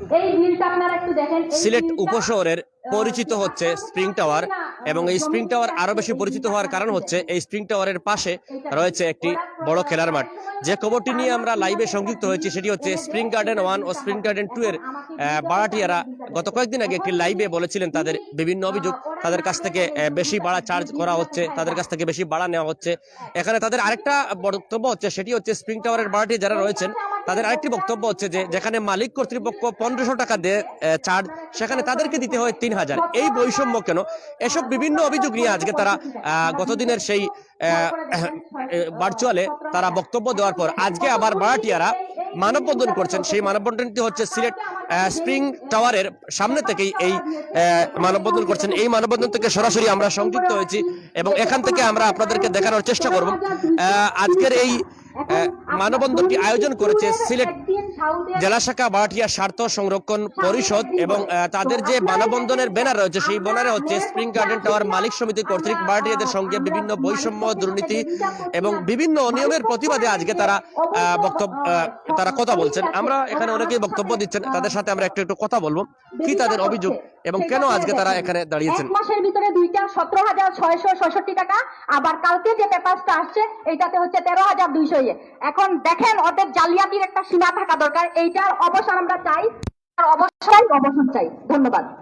এই বিলটা আপনারা একটু দেখেন সিলেট উপশহরের পরিচিত হচ্ছে স্প্রিং টাওয়ার এবং এই স্প্রিং টাওয়ার আরও বেশি পরিচিত হওয়ার কারণ হচ্ছে এই স্প্রিং টাওয়ারের পাশে রয়েছে একটি বড় খেলার মাঠ। যে খবরটি নিয়ে আমরা লাইভে সংযুক্ত হয়েছি সেটি হচ্ছে স্প্রিং গার্ডেন ওয়ান ও স্প্রিং গার্ডেন টু এর ভাড়াটিয়ারা গত কয়েকদিন আগে একটি লাইভে বলেছিলেন তাদের বিভিন্ন অভিযোগ। তাদের কাছ থেকে বেশি ভাড়া চার্জ করা হচ্ছে তাদের কাছ থেকে বেশি ভাড়া নেওয়া হচ্ছে। এখানে তাদের আরেকটা বক্তব্য হচ্ছে সেটি হচ্ছে স্প্রিং টাওয়ারের ভাড়াটি যারা রয়েছেন তাদের আরেকটি বক্তব্য হচ্ছে যে, যেখানে মালিক কর্তৃপক্ষ পনেরোশো টাকা দেয় চার্জ সেখানে তাদেরকে দিতে হয় তিন হাজার। এই বৈষম্য কেন? এসব বিভিন্ন অভিযোগ নিয়ে আজকে তারা গতদিনের সেই ভার্চুয়ালে তারা বক্তব্য দেওয়ার পর আজকে আবার ভাড়াটিয়ারা মানববন্ধন করছেন। সেই মানববন্ধনটি হচ্ছে সিলেট স্প্রিং টাওয়ারের সামনে থেকেই এই মানববন্ধন করছেন। এই মানববন্ধন থেকে সরাসরি আমরা সংযুক্ত হয়েছি এবং এখান থেকে আমরা আপনাদেরকে দেখানোর চেষ্টা করব। আজকের এই মানববন্ধনটি আয়োজন করেছে সিলেট জেলা শাখা বাটিয়া স্বার্থ সংরক্ষণ পরিষদ এবং তাদের যে মানববন্ধনের ব্যানার রয়েছে সেই ব্যানারে হচ্ছে স্প্রিং গার্ডেন টাওয়ার মালিক সমিতি কর্তৃক বাটিয়াদের সঙ্গে বিভিন্ন বৈষম্য দুর্নীতি এবং বিভিন্ন অনিয়মের প্রতিবাদে আজকে তারা বক্তব্য তারা কথা বলছেন। আমরা এখানে অনেকেই বক্তব্য দিচ্ছেন তাদের সাথে আমরা একটু একটু কথা বলব। কি তাদের অভিযোগ এবং কেন আজকে তারা এখানে দাঁড়িয়েছেন? এক মাসের ভিতরে দুইটা সতেরো হাজার ছয়শো টাকা আবার কালকে যে পেপারসটা আসছে এইটাতে হচ্ছে তেরো হাজার দুইশো ইয়ে এখন দেখেন ওদের জালিয়াতির একটা সীমা থাকা দরকার। এইটার অবসান আমরা চাই। আর অবসান অবসান চাই। ধন্যবাদ।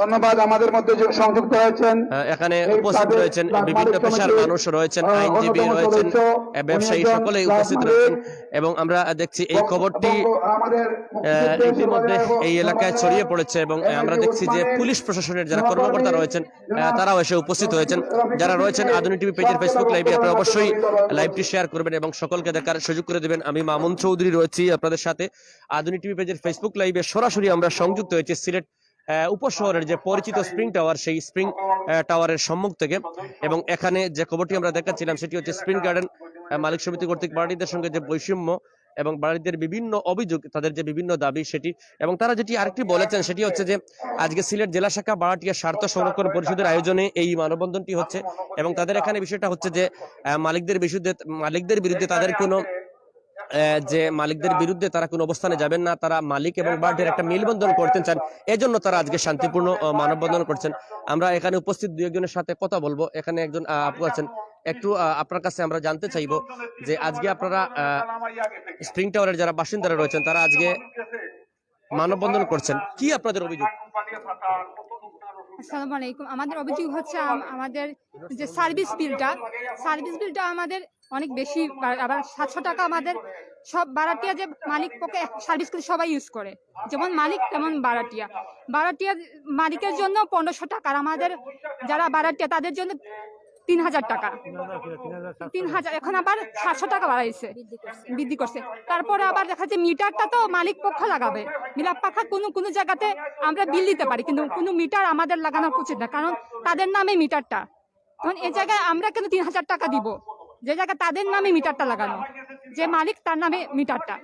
ধন্যবাদ আমাদের মধ্যে যে সংযুক্ত হয়েছেন এখানে উপস্থিত রয়েছেন বিভিন্ন পেশার মানুষ রয়েছেন আইনজীবী রয়েছেন ব্যবসায়ী সকলেই উপস্থিত রয়েছেন। এবং আমরা দেখছি এই খবরটি ইতিমধ্যে এই এলাকায় ছড়িয়ে পড়েছে এবং আমরা দেখছি যে পুলিশ প্রশাসনের যারা কর্মকর্তা রয়েছেন তারাও এসে উপস্থিত হয়েছেন যারা রয়েছেন আধুনিক টিভি পেজের ফেসবুক লাইভে আপনারা অবশ্যই লাইভটি শেয়ার করবেন এবং সকলকে দেখার সুযোগ করে দেবেন। আমি মামুন চৌধুরী রয়েছি আপনাদের সাথে। আধুনিক টিভি পেজের ফেসবুক লাইভে সরাসরি আমরা সংযুক্ত হয়েছি। সিলেট উপশহরের যে পরিচিত স্প্রিং টাওয়ার, সেই স্প্রিং টাওয়ারের সম্মুখ থেকে এবং এখানে যে খবরটি আমরা দেখাচ্ছিলাম, সেটি হচ্ছে স্প্রিং গার্ডেন মালিক সমিতি কর্তৃক বাড়িদের সঙ্গে যে বৈষম্য এবং বাড়িদের বিভিন্ন অভিযোগ, তাদের যে বিভিন্ন দাবি সেটি এবং তারা যেটি আরেকটি বলেছেন, সেটি হচ্ছে যে আজকে সিলেট জেলা শাখা বারাটিয়া স্বার্থ সংরক্ষণ পরিষদের আয়োজনে এই মানববন্ধনটি হচ্ছে এবং তাদের এখানে বিষয়টা হচ্ছে যে মালিকদের বিরুদ্ধে মালিকদের বিরুদ্ধে তাদের কোনো যে মালিকদের বিরুদ্ধে তারা কোনো অবস্থানে যাবেন না, তারা মালিক এবং বার্ডের একটা মিলবন্ধন করতে চান, এজন্য তারা আজকে শান্তিপূর্ণ মানববন্ধন করছেন। আমরা এখানে উপস্থিত দুই একজনের সাথে কথা বলব। এখানে একজন আপু আছেন। একটু আপনার কাছে আমরা জানতে চাইব যে আজকে আপনারা স্প্রিং টাওয়ারের যারা বাসিন্দারা রয়েছেন, তারা আজকে মানববন্ধন করছেন। কি আপনাদের অভিযোগ? আসসালামু আলাইকুম। আমাদের অভিযোগ হচ্ছে আমাদের যে সার্ভিস বিলটা সার্ভিস বিলটা আমাদের অনেক বেশি আবার সাতশো টাকা আমাদের সব বারাটিয়া যে মালিক পক্ষে সার্ভিস কিন্তু সবাই ইউজ করে। যেমন মালিক, তেমন বারাটিয়া। বারাটিয়া মালিকের জন্য পনেরোশো টাকা, আর আমাদের যারা বারাটিয়া, তাদের জন্য তিন হাজার টাকা। তিন হাজার, এখন আবার সাতশো টাকা বাড়াইছে, বৃদ্ধি করছে। তারপরে আবার দেখা যাচ্ছে মিটারটা তো মালিক পক্ষ লাগাবে। মিলাপ পাখা কোনো কোনো জায়গাতে আমরা বিল দিতে পারি, কিন্তু কোনো মিটার আমাদের লাগানো উচিত না, কারণ তাদের নামে মিটারটা। তখন এই জায়গায় আমরা কেন তিন হাজার টাকা দিব? যে জায়গায় তাদের নামে মিটারটা লাগানো। যে মালিক তার নামে মিটারটা।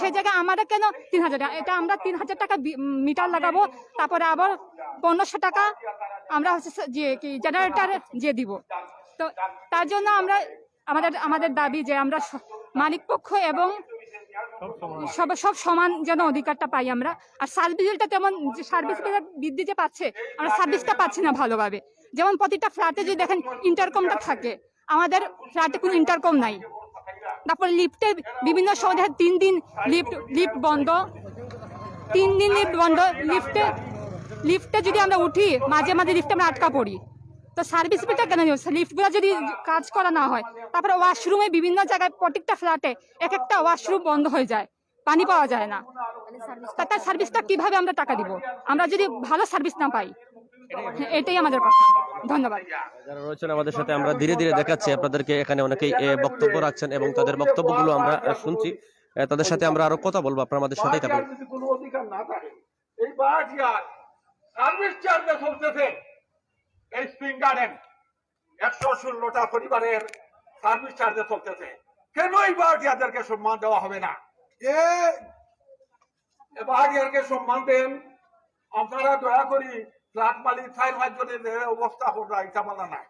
সেই জায়গায় আমরা কেন তিন হাজার টাকা? এটা আমরা তিন হাজার টাকা মিটার লাগাবো, তারপরে আবার পনেরোশো টাকা আমরা হচ্ছে যে কি জেনারেটার যে দিব। তো তার জন্য আমরা আমাদের আমাদের দাবি যে আমরা মালিক পক্ষ এবং সব সব সমান যেন অধিকারটা পাই আমরা। আর সার্ভিস বিলটা তেমন সার্ভিস বৃদ্ধি যে পাচ্ছে, আমরা সার্ভিসটা পাচ্ছি না ভালোভাবে। যেমন প্রতিটা ফ্ল্যাটে যদি দেখেন ইন্টারকমটা থাকে আমাদের ফ্ল্যাটে কোনো ইন্টারকম নাই। তারপর লিফটে বিভিন্ন সময় তিন দিন লিফট লিফট বন্ধ। তিন দিন লিফট বন্ধ। লিফটে লিফটে যদি আমরা উঠি, মাঝে মাঝে লিফটে আমরা আটকা পড়ি। তো সার্ভিস বিলটা কেন লিফটগুলো যদি কাজ করা না হয়, তারপরে ওয়াশরুমে বিভিন্ন জায়গায় প্রত্যেকটা ফ্ল্যাটে এক একটা ওয়াশরুম বন্ধ হয়ে যায়। পানি পাওয়া যায় না। তার সার্ভিসটা কীভাবে আমরা টাকা দিব? আমরা যদি ভালো সার্ভিস না পাই, এটাই আমাদের কথা। ধন্যবাদ। যারা রয়েছেন আমাদের সাথে আমরা ধীরে ধীরে দেখাচ্ছি আপনাদেরকে এখানে অনেকেই বক্তব্য রাখছেন এবং তাদের বক্তব্যগুলো আমরা শুনছি। তাদের সাথে আমরা আরও কথা বলব আপনারা আমাদের সাথেই থাকুন। কোনো অধিকার না থাকে এই বারাটিয়ার সার্ভিস চার্জে চলতেছে এই স্প্রিং গার্ডেন একশো ষোলোটা পরিবারের সার্ভিস চার্জে চলতেছে কেন এই বারাটিয়াদেরকে সম্মান দেওয়া হবে না এ বারাটিয়ারকে সম্মান দেন। আপনারা দয়া করি ফ্ল্যাট মালিক চার পাঁচ জনের যে অবস্থা করা এটা বলা নাই।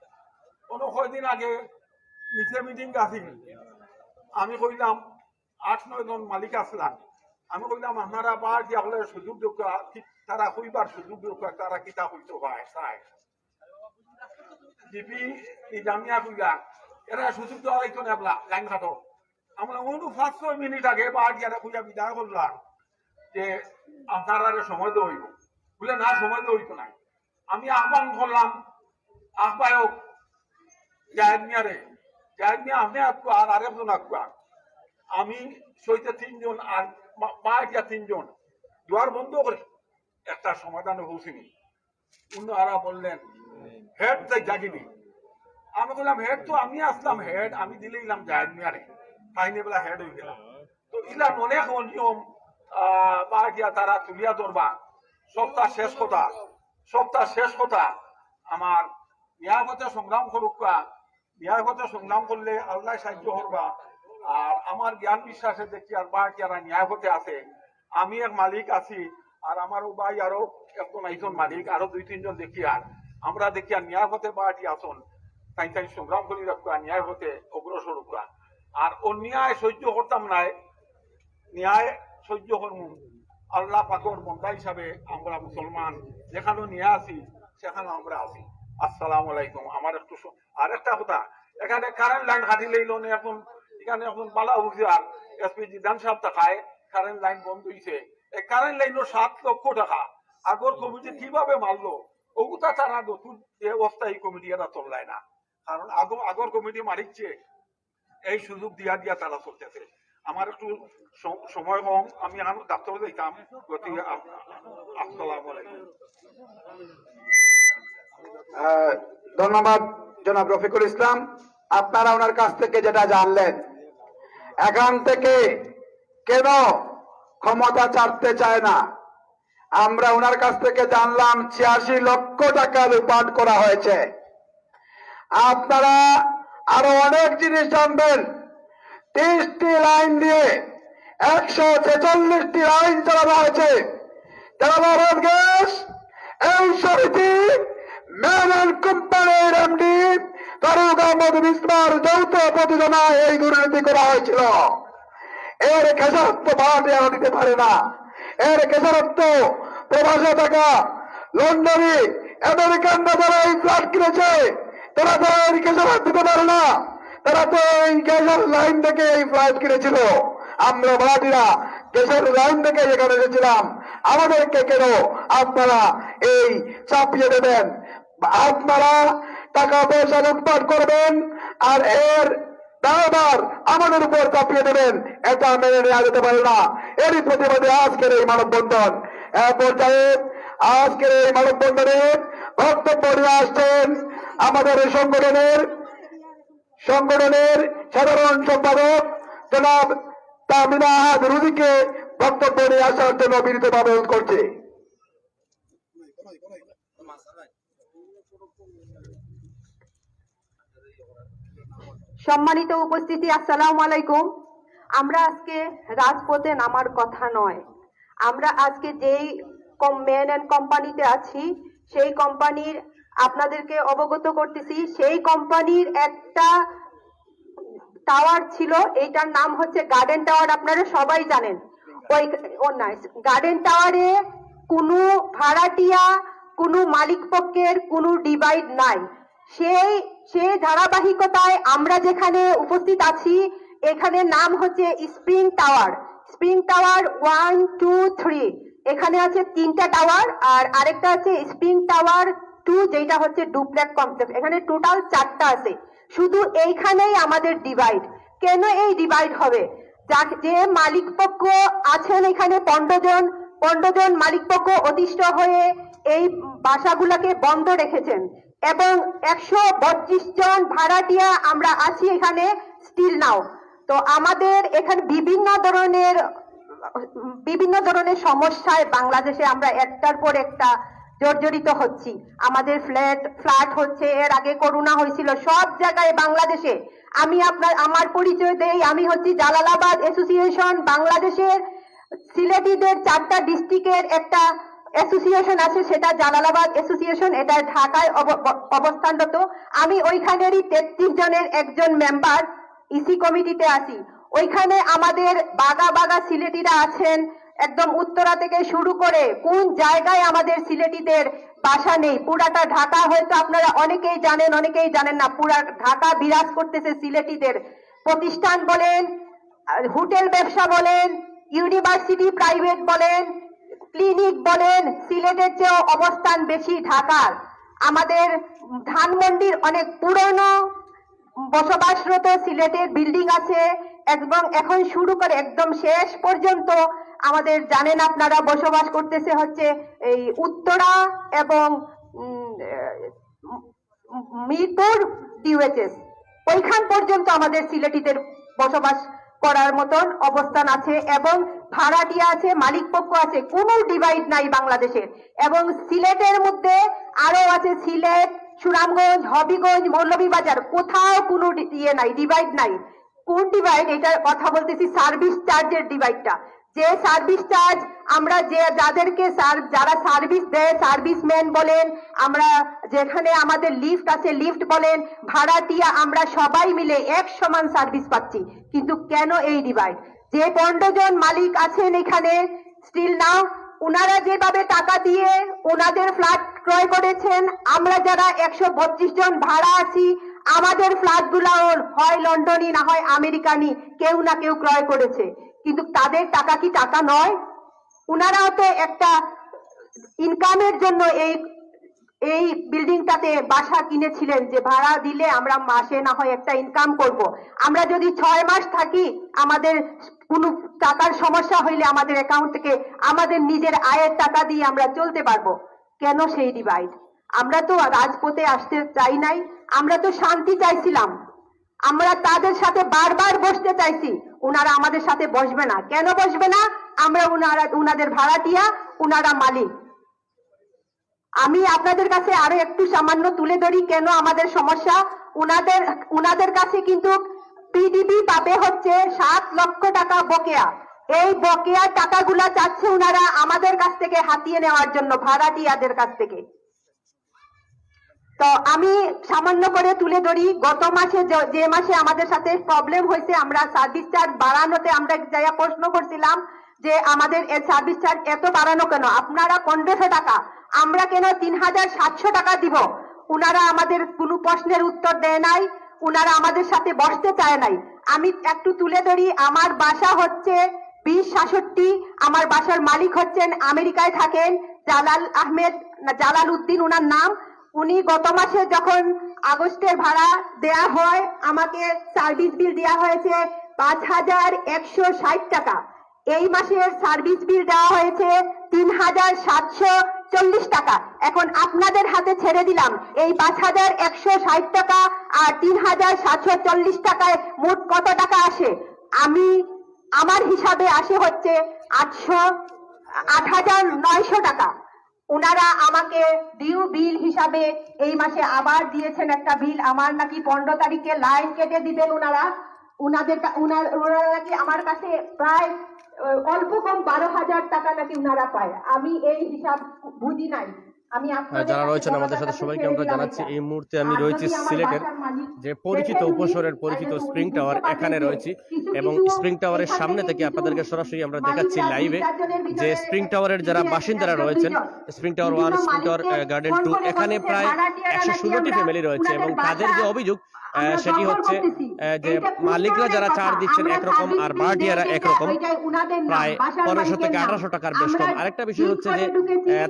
কোনো কয়দিন আগে নিচে মিটিং আছিল। আমি কইলাম আট নয় জন মালিক আসলাম আমি কইলাম, আপনারা পার্টি হলে সুযোগ দেখা তারা হইবার সুযোগ দেখা তারা কিতা হইতে হয় চাই। জিপি জামিয়া কইলা, এরা সুযোগ দেওয়া হইতো না এবলা লাইন খাটো আমরা অনু পাঁচ, ছয় মিনিট আগে পার্টি এরা কইয়া বিদায় করলাম যে, আপনারা সময় দেওয়া বলে, না, সময় দেওয়া হইতো না আমি আহ্বান করলাম, আহ্বায়ক জাহেদ মিয়ারে, জাহেদ মিয়া, আপনি আঁকবো আর আরেকজন আঁকবা আমি সইতে তিনজন আর মা তিনজন। দুয়ার বন্ধ করে একটা বললেন, হেড তাই জাগিনি। আমি বললাম, হেড তো আমি আসলাম, হেড আমি দিলে ইলাম জাহেদ মিয়ারে। তাই বেলা, হেড হয়ে গেলাম। তো ইলাম অনেক নিয়ম বা গিয়া তারা তুলিয়া ধরবা। সপ্তাহ শেষ কথা। সপ্তাহ শেষ কথা। আমার ন্যায়পথে সংগ্রাম করুকা ন্যায়পথে সংগ্রাম করলে আল্লাহ সাহায্য করবা। আর আমার জ্ঞান বিশ্বাসে দেখি আর বা যারা ন্যায়পথে আছে, আমি এক মালিক আছি, আর আমার ভাই আরও একজন একজন মালিক আরও দুই, তিনজন দেখি আর। আমরা দেখি আর ন্যায়পথে বাটি আসন তাই তাই সংগ্রাম করি রাখবা ন্যায়পথে অগ্রসর রুকা আর অন্যায় সহ্য করতাম নাই, ন্যায় সহ্য করমু। আল্লাহ পাকর বন্ধা হিসাবে আমরা মুসলমান যেখানে নিয়ে আসি সেখানে আমরা আছি আসসালামু আলাইকুম। আমার একটু আর একটা কথা, এখানে কারেন্ট লাইন হাতি লইল এখন, এখানে এখন বালা আর এসপি জিদান সাহেব টাকায় কারেন্ট লাইন বন্ধ হয়েছে এই কারেন্ট লাইনের সাত লক্ষ টাকা। আগর কমিটি কীভাবে মারলো? ওগুতা তারা নতুন যে অস্থায়ী কমিটি এরা চললায় না। কারণ আগর আগর কমিটি মারিচ্ছে, এই সুযোগ দিয়া দিয়া তারা চলতেছে। আমার একটু সময় কম, আমি এখন ডাক্তার যাইতাম গতিকে আসসালামু ধন্যবাদ জনাব রফিকুল ইসলাম। আপনারা ওনার কাছ থেকে যেটা জানলেন, এখান থেকে কেন ক্ষমতা ছাড়তে চায় না? আমরা ওনার কাছ থেকে জানলাম, ছিয়াশি লক্ষ টাকা লুপাট করা হয়েছে। আপনারা আরও অনেক জিনিস জানবেন। তিরিশটি লাইন দিয়ে একশো ছেচল্লিশটি লাইন চালানো হয়েছে। ভারত গ্যাস এই সমিতি মেনন কোম্পানির এমডি ফারুক আহমদ বিসমার যৌথ প্রযোজনায় এই দুর্নীতি করা হয়েছিল। এর খেসারত্ব ভাড়াটে আর দিতে পারে না। এর খেসারত্ব প্রবাসে থাকা লন্ডনে আমেরিকানরা যারা এই ফ্ল্যাট কিনেছে। তারা তো এর খেসারত দিতে পারে না। তারা তো এই গ্যাসের লাইন থেকে এই ফ্লাইট কিনেছিল। আমরা ভাড়াটিরা গ্যাসের লাইন থেকে এখানে এসেছিলাম। আমাদেরকে কেন আপনারা এই চাপিয়ে দেবেন? আপনারা টাকা পয়সা লুটপাট করবেন আর এর দায়ভার আমাদের উপর চাপিয়ে দেবেন। এটা মেনে নেওয়া যেতে পারে না। এরই প্রতিবাদে আজকের এই মানববন্ধন। পর্যায়ে আজকের এই মানববন্ধনে বক্তব্য নিয়ে আসছেন আমাদের এই সংগঠনের সংগঠনের সাধারণ সম্পাদক জনাব তামিনা রুদিকে বক্তব্য নিয়ে আসার জন্য বিনীতভাবে অনুরোধ করছি। সম্মানিত উপস্থিতি, আসসালামু আলাইকুম। আমরা আজকে রাজপথে নামার কথা নয়। আমরা আজকে যেই মেন অ্যান্ড কোম্পানিতে আছি, সেই কোম্পানির আপনাদেরকে অবগত করতেছি, সেই কোম্পানির একটা টাওয়ার ছিল, এইটার নাম হচ্ছে গার্ডেন টাওয়ার আপনারা সবাই জানেন। ওই গার্ডেন টাওয়ারে কোনো ভাড়াটিয়া, কোনো মালিক পক্ষের কোনো ডিভাইড নাই। সেই সেই ধারাবাহিকতায় আমরা যেখানে উপস্থিত আছি, এখানে নাম হচ্ছে Spring Tower Spring Tower one two three এখানে আছে তিনটা টাওয়ার আর আরেকটা আছে স্প্রিং টাওয়ার টু যেটা হচ্ছে ডুপ্লেক্স কমপ্লেক্স এখানে টোটাল চারটা আছে। শুধু এইখানেই আমাদের ডিভাইড কেন এই ডিভাইড হবে? যা- যে মালিক পক্ষ আছেন এখানে পনেরো জন পনেরো জন মালিক পক্ষ অতিষ্ঠ হয়ে এই বাসাগুলোকে বন্ধ রেখেছেন। এবং একশো বত্রিশ জন ভাড়াটিয়া আমরা আছি এখানে স্টিল নাও তো আমাদের এখানে বিভিন্ন ধরনের বিভিন্ন ধরনের সমস্যায় বাংলাদেশে আমরা একটার পর একটা জর্জরিত হচ্ছি। আমাদের ফ্ল্যাট ফ্ল্যাট হচ্ছে, এর আগে করোনা হয়েছিল সব জায়গায় বাংলাদেশে। আমি আপনার, আমার পরিচয় দেই, আমি হচ্ছি জালালাবাদ অ্যাসোসিয়েশন, বাংলাদেশের সিলেটিদের চারটা ডিস্ট্রিক্টের একটা অ্যাসোসিয়েশন আছে, সেটা জালালাবাদ অ্যাসোসিয়েশন, এটা ঢাকায় অব- অবস্থানরত। আমি ওইখানেরই তেত্রিশ জনের একজন মেম্বার ইসি কমিটিতে আছি। ওইখানে আমাদের বাগা বাগা সিলেটিরা আছেন একদম উত্তরা থেকে শুরু করে কোন জায়গায় আমাদের সিলেটিদের বাসা নেই? পুরাটা ঢাকা হয়তো আপনারা অনেকেই জানেন অনেকেই জানেন না। পুরা ঢাকা বিরাজ করতেছে সিলেটিদের। প্রতিষ্ঠান বলেন, হোটেল ব্যবসা বলেন, ইউনিভার্সিটি প্রাইভেট বলেন, ক্লিনিক বলেন, সিলেটের চেয়েও অবস্থান বেশি ঢাকার। আমাদের ধানমন্ডির অনেক পুরনো বসবাসরত সিলেটের বিল্ডিং আছে। এবং এখন শুরু করে, একদম শেষ পর্যন্ত আমাদের জানেন আপনারা, বসবাস করতেছে হচ্ছে এই উত্তরা এবং মিরপুর ডিউএচএস ওইখান পর্যন্ত আমাদের সিলেটিদের বসবাস করার মতন অবস্থান আছে এবং ভাড়াটিয়া আছে মালিক পক্ষ আছে, কোনো ডিভাইড নাই বাংলাদেশের। এবং সিলেটের মধ্যে আরও আছে সিলেট, সুনামগঞ্জ, হবিগঞ্জ, মৌলভীবাজার, কোথাও কোনো ইয়ে নাই ডিভাইড নাই। কোন ডিভাইড এটার কথা বলতেছি সার্ভিস চার্জের ডিভাইডটা যে সার্ভিস চার্জ আমরা যে যাদেরকে যারা সার্ভিস দেয় সার্ভিসম্যান বলেন, আমরা যেখানে আমাদের লিফট আছে লিফট বলেন ভাড়াটিয়া আমরা সবাই মিলে এক সমান সার্ভিস পাচ্ছি। কিন্তু কেন এই ডিভাইড যে পনেরো জন মালিক আছেন এখানে স্টিল নাও ওনারা যেভাবে টাকা দিয়ে ওনাদের ফ্ল্যাট ক্রয় করেছেন, আমরা যারা একশো বত্রিশ জন ভাড়া আছি, আমাদের ফ্ল্যাট হয় লন্ডনই না হয় আমেরিকানি, কেউ না কেউ ক্রয় করেছে। কিন্তু তাদের টাকা কি টাকা নয়? ওনারাও তো একটা ইনকামের জন্য এই এই বিল্ডিংটাতে বাসা কিনেছিলেন যে ভাড়া দিলে আমরা মাসে না হয় একটা ইনকাম করব। আমরা যদি ছয় মাস থাকি, আমাদের কোনো টাকার সমস্যা হইলে আমাদের অ্যাকাউন্ট থেকে আমাদের নিজের আয়ের টাকা দিয়ে আমরা চলতে পারব। কেন সেই ডিভাইড আমরা তো রাজপথে আসতে চাই নাই। আমরা তো শান্তি চাইছিলাম। আমরা তাদের সাথে বারবার বসতে চাইছি। ওনারা আমাদের সাথে বসবে না। কেন বসবে না? আমরা উনারা, উনাদের ভাড়াটিয়া, উনারা মালিক। আমি আপনাদের কাছে আরও একটু সামান্য তুলে ধরি কেন আমাদের সমস্যা। উনাদের উনাদের কাছে কিন্তু পিডিবি পাবে হচ্ছে সাত লক্ষ টাকা বকেয়া। এই বকেয়া টাকাগুলা চাচ্ছে উনারা আমাদের কাছ থেকে হাতিয়ে নেওয়ার জন্য, ভাড়াটিয়াদের কাছ থেকে। তো আমি সামান্য করে তুলে ধরি, গত মাসে যে- মাসে আমাদের সাথে প্রবলেম হয়েছে, আমরা সার্ভিস চার্জ বাড়ানোতে আমরা জায়গা প্রশ্ন করছিলাম যে আমাদের এই সার্ভিস চার্জ এত বাড়ানো কেন? আপনারা পনেরোশো টাকা আমরা কেন তিন হাজার সাতশো টাকা দিব? উনারা আমাদের কোনো প্রশ্নের উত্তর দেয় নাই, উনারা আমাদের সাথে বসতে চায় নাই। আমি একটু তুলে ধরি, আমার বাসা হচ্ছে বিশ সাতষট্টি, আমার বাসার মালিক হচ্ছেন আমেরিকায় থাকেন, জালাল আহমেদ, জালাল উদ্দিন ওনার নাম। উনি গত মাসে যখন আগস্টের ভাড়া দেয়া হয়, আমাকে সার্ভিস বিল দেওয়া হয়েছে পাঁচ হাজার একশো ষাট টাকা। এই মাসের সার্ভিস বিল দেওয়া হয়েছে তিন হাজার সাতশো চল্লিশ টাকা। এখন আপনাদের হাতে ছেড়ে দিলাম। এই পাঁচ হাজার একশো ষাট টাকা আর তিন হাজার সাতশো চল্লিশ টাকায় মোট কত টাকা আসে? আমি, আমার হিসাবে আসে হচ্ছে আটশো, আট হাজার নয়শো টাকা। ওনারা আমাকে ডিউ বিল হিসাবে এই মাসে আবার দিয়েছেন একটা বিল। আমার নাকি পনেরো তারিখে লাইন কেটে দিবেন ওনারা উনাদের কা- ওনারা নাকি আমার কাছে প্রায় অল্প কম বারো হাজার টাকা নাকি ওনারা পায়। আমি এই হিসাব বুঝি নাই। যারা কাছে রয়েছেন আমাদের সাথে সবাইকে আমরা জানাচ্ছি এই মুহূর্তে আমি রয়েছি সিলেটের যে পরিচিত পরিচিত স্প্রিং টাওয়ার এখানে রয়েছে এবং স্প্রিং টাওয়ারের সামনে থেকে আপনাদেরকে সরাসরি আমরা দেখাচ্ছি লাইভে যে স্প্রিং টাওয়ারের যারা বাসিন্দারা রয়েছেন Spring Tower one Spring Tower Garden two এখানে প্রায় একশো ষোলোটি ফ্যামিলি রয়েছে এবং তাদের যে অভিযোগ সেটি হচ্ছে যে মালিকরা যারা চার দিচ্ছেন একরকম আর বিল ভাড়াটিয়ারা একরকম প্রায় পনেরোশো থেকে আঠারোশো টাকার বেশ কম। আরেকটা বিষয় হচ্ছে যে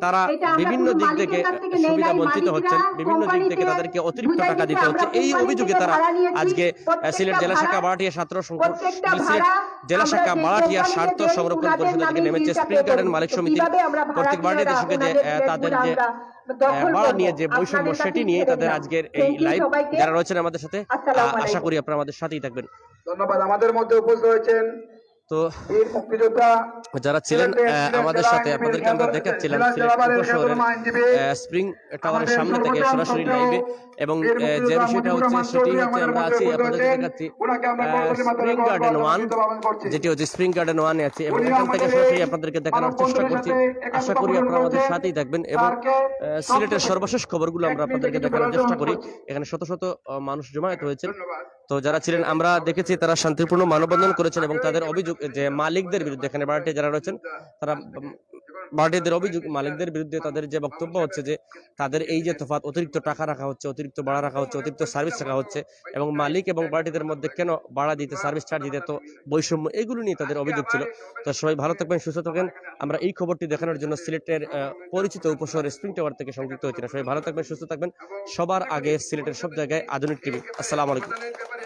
তারা বিভিন্ন দিক থেকে সুবিধা বঞ্চিত হচ্ছেন বিভিন্ন দিক থেকে তাদেরকে অতিরিক্ত টাকা দিতে হচ্ছে। এই অভিযোগে তারা আজকে সিলেট জেলা শাখা বারাটিয়া ছাত্র ভাড়া জেলা শাখা যে বারাটিয়া কোম্পানিতে স্বার্থ সংরক্ষণ পরিষদ থেকে নেমেছে স্প্রিং গার্ডেন মালিক সমিতি কর্তৃক বারাটিয়া দেশকে যে তাদের যে ভাড়া নিয়ে যে বৈষম্য সেটি নিয়ে তাদের আজকের এই লাইভ যারা রয়েছেন আমাদের সাথে আশা করি আপনারা আমাদের সাথেই থাকবেন। ধন্যবাদ। আমাদের মধ্যে উপস্থিত হয়েছেন তো যারা ছিলেন আমাদের সাথে আপনাদেরকে আমরা দেখাচ্ছিলাম স্প্রিং টাওয়ারের সামনে থেকে সরাসরি লাইভে এবং যে বিষয়টা হচ্ছে সেটি হচ্ছে আমরা আছি আপনাদেরকে দেখাচ্ছি স্প্রিং গার্ডেন ওয়ান। যেটি হচ্ছে স্প্রিং গার্ডেন ওয়ানে আছে এবং এখান থেকে সরাসরি আপনাদেরকে দেখানোর চেষ্টা করছি। আশা করি আপনারা আমাদের সাথেই থাকবেন এবং সিলেটের সর্বশেষ খবরগুলো আমরা আপনাদেরকে দেখানোর চেষ্টা করি। এখানে শত শত মানুষ জমায়েত ধন্যবাদ। তো যারা ছিলেন আমরা দেখেছি তারা শান্তিপূর্ণ মানববন্ধন করেছেন এবং তাদের অভিযোগ যে মালিকদের বিরুদ্ধে এখানে ভাড়াটে যারা রয়েছেন তারা উম, অভিযোগ মালিকদের বিরুদ্ধে তাদের যে বক্তব্য হচ্ছে যে তাদের এই যে তফাৎ অতিরিক্ত টাকা রাখা হচ্ছে অতিরিক্ত ভাড়া রাখা হচ্ছে অতিরিক্ত সার্ভিস রাখা হচ্ছে এবং মালিক এবং ভাড়াটিদের মধ্যে কেন ভাড়া দিতে সার্ভিস চার্জ দিতে তো বৈষম্য এগুলো নিয়ে তাদের অভিযোগ ছিল। তো সবাই ভালো থাকবেন সুস্থ থাকবেন। আমরা এই খবরটি দেখানোর জন্য সিলেটের পরিচিত উপশহরের স্প্রিং টাওয়ার থেকে সংযুক্ত হয়েছিলাম সবাই ভালো থাকবেন সুস্থ থাকবেন। সবার আগে সিলেটের সব জায়গায় আধুনিক টিভি। আসসালামু আলাইকুম।